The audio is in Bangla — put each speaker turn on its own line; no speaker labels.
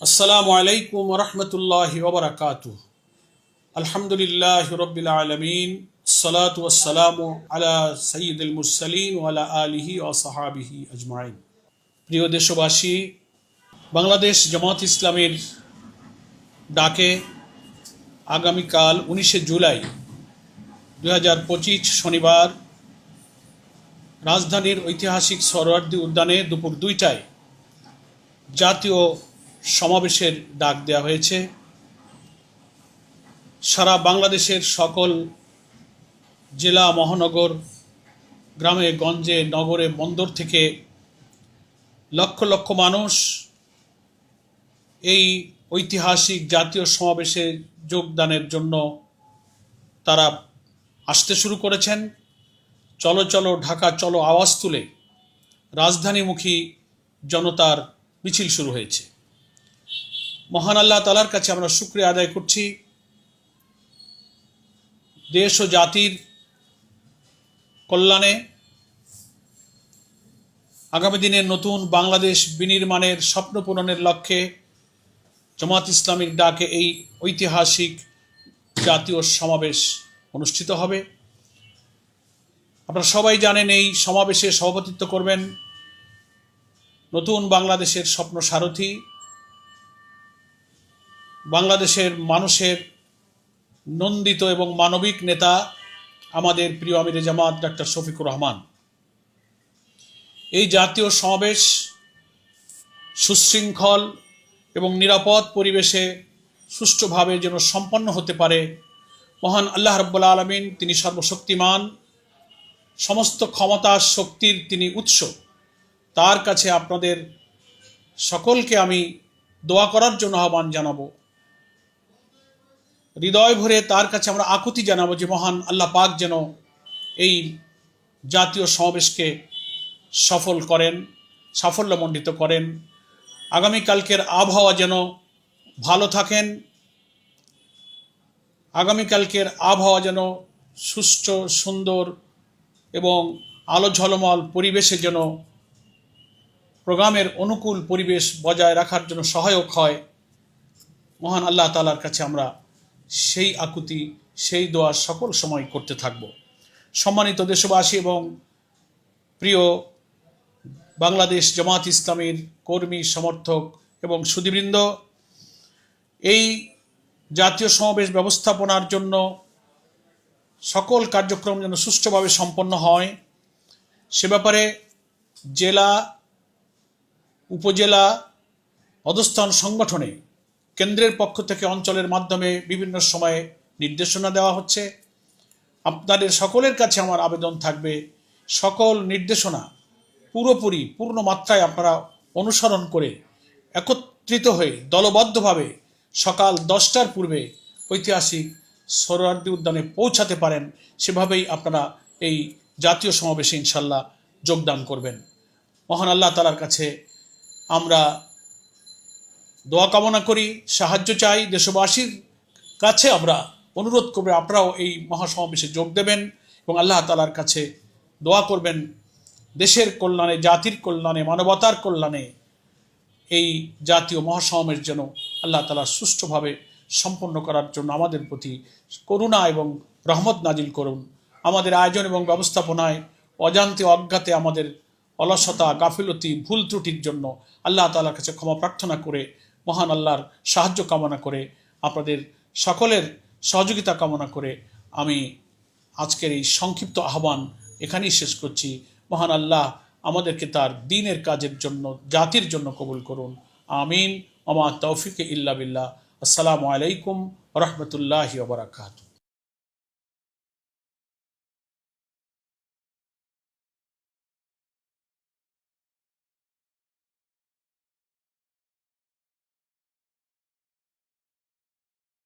আসসালামু আলাইকুম রহমতুল্লাহ ওবরাকাত আলহামদুলিল্লাহ রবিল আলমিন সালাত আলা সঈদুল মুরসালিন ওয়ালা আলিহি ও সাহাবিহি আজমাইন। প্রিয় দেশবাসী, বাংলাদেশ জামাত ইসলামের ডাকে আগামীকাল উনিশে জুলাই দু হাজার পঁচিশ শনিবার রাজধানীর ঐতিহাসিক সরোয়ার্দী উদ্যানে দুপুর দুইটায় জাতীয় সমাবেশের ডাক দেওয়া হয়েছে। সারা বাংলাদেশের সকল জেলা, মহানগর, গ্রামে, গঞ্জে, নগরে, বন্দর থেকে লক্ষ লক্ষ মানুষ এই ঐতিহাসিক জাতীয় সমাবেশে যোগদানের জন্য তারা আসতে শুরু করেছেন। চলো চলো, ঢাকা, চলো, আওয়াজ তুলে রাজধানীমুখী জনতার মিছিল শুরু হয়েছে। মহান আল্লাহ তালার কাছে আমরা শুক্রিয়া আদায় করছি। দেশ ও জাতির কল্যাণে আগামী দিনে নতুন বাংলাদেশ বিনির্মাণের স্বপ্ন পূরণের লক্ষ্যে জামাত ইসলামীর ডাকে এই ঐতিহাসিক জাতীয় সমাবেশ অনুষ্ঠিত হবে। আপনারা সবাই জানেন এই সমাবেশে সভাপতিত্ব করবেন নতুন বাংলাদেশের স্বপ্ন সারথী বাংলাদেশের মানুষের নন্দিত এবং মানবিক নেতা আমাদের প্রিয় আমির জামাত ডাক্তার শফিকুর রহমান। এই জাতীয় সমাবেশ সুশৃঙ্খল এবং নিরাপদ পরিবেশে সুষ্ঠুভাবে যেন সম্পন্ন হতে পারে, মহান আল্লাহ রব্বুল্লা আলমিন তিনি সর্বশক্তিমান, সমস্ত ক্ষমতা শক্তির তিনি উৎস। তার কাছে আপনাদের সকলকে আমি দোয়া করার জন্য আহ্বান জানাব। হৃদয় ভরে তার কাছে আমরা আকুতি জানাব যে, মহান আল্লাহ পাক যেন এই জাতীয় সমাবেশকে সফল করেন, সাফল্যমণ্ডিত করেন। আগামীকালকের আবহাওয়া যেন ভালো থাকেন। আগামীকালকের আবহাওয়া যেন সুষ্ঠু সুন্দর এবং আলো ঝলমল পরিবেশে যেন প্রোগ্রামের অনুকূল পরিবেশ বজায় রাখার জন্য সহায়ক হয়। মহান আল্লাহ তালার কাছে আমরা সেই আকুতি, সেই দোয়া সকল সময় করতে থাকব। সম্মানিত দেশবাসী এবং প্রিয় বাংলাদেশ জামাত ইসলামীর কর্মী, সমর্থক এবং সুদীবৃন্দ এই জাতীয় সমাবেশ ব্যবস্থাপনার জন্য সকল কার্যক্রম যেন সুষ্ঠুভাবে সম্পন্ন হয়, সে ব্যাপারে জেলা, উপজেলা অধস্থান সংগঠনে কেন্দ্রের পক্ষ থেকে অঞ্চলের মাধ্যমে বিভিন্ন সময়ে নির্দেশনা দেওয়া হচ্ছে। আপনাদের সকলের কাছে আমার আবেদন থাকবে, সকল নির্দেশনা পুরোপুরি, পূর্ণ মাত্রায় আপনারা অনুসরণ করে একত্রিত হয়ে, দলবদ্ধভাবে সকাল দশটার পূর্বে ঐতিহাসিক সরোয়ার্দী উদ্যানে পৌঁছাতে পারেন, সেভাবেই আপনারা এই জাতীয় সমাবেশে ইনশাল্লাহ যোগদান করবেন। মহান আল্লাহ তালার কাছে আমরা দোয়া কামনা করি, সাহায্য চাই। দেশবাসীর কাছে আমরা অনুরোধ করবে, আপনারাও এই মহাসমাবেশে যোগ দেবেন এবং আল্লাহ তালার কাছে দোয়া করবেন। দেশের কল্যাণে, জাতির কল্যাণে, মানবতার কল্যাণে এই জাতীয় মহাসমাবেশ যেন আল্লাহ তালা সুষ্ঠুভাবে সম্পন্ন করার জন্য আমাদের প্রতি করুণা এবং রহমত নাজিল করুন। আমাদের আয়োজন এবং ব্যবস্থাপনায় অজান্তে অজ্ঞাতে আমাদের অলসতা, গাফিলতি, ভুল ত্রুটির জন্য আল্লাহ তালার কাছে ক্ষমা প্রার্থনা করে মহান আল্লাহর সাহায্য কামনা করে, আপনাদের সকলের সহযোগিতা কামনা করে আমি আজকের এই সংক্ষিপ্ত আহ্বান এখানেই শেষ করছি। মহান আল্লাহ আমাদেরকে তার দিনের কাজের জন্য, জাতির জন্য কবুল করুন। আমিন। ওমা তৌফিকে ইল্লা বিল্লাহ। আসসালামু আলাইকুম রহমতুল্লাহি ওবরাকাতু